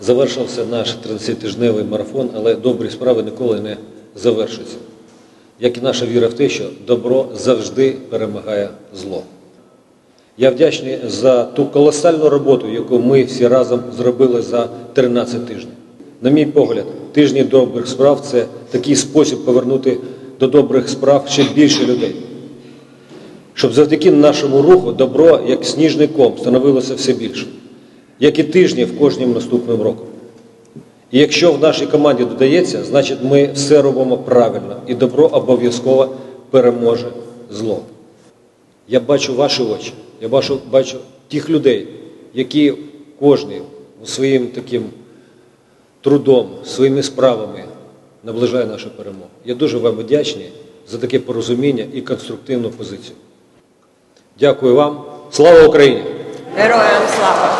Завершився наш 30-тижневий марафон, але добрі справи ніколи не завершуються. Як і наша віра в те, що добро завжди перемагає зло. Я вдячний за ту колосальну роботу, яку ми всі разом зробили за 13 тижнів. На мій погляд, тижні добрих справ це такий спосіб повернути до добрих справ ще більше людей. Щоб завдяки нашому руху добро, як сніжний ком, становилося все більше, як і тижні в кожнім наступним роком. І якщо в нашій команді додається, значить ми все робимо правильно, і добро обов'язково переможе зло. Я бачу ваші очі, я бачу, бачу тих людей, які кожен своїм таким трудом, своїми справами наближає нашу перемогу. Я дуже вам вдячний за таке порозуміння і конструктивну позицію. Дякую вам. Слава Україні! Героям слава!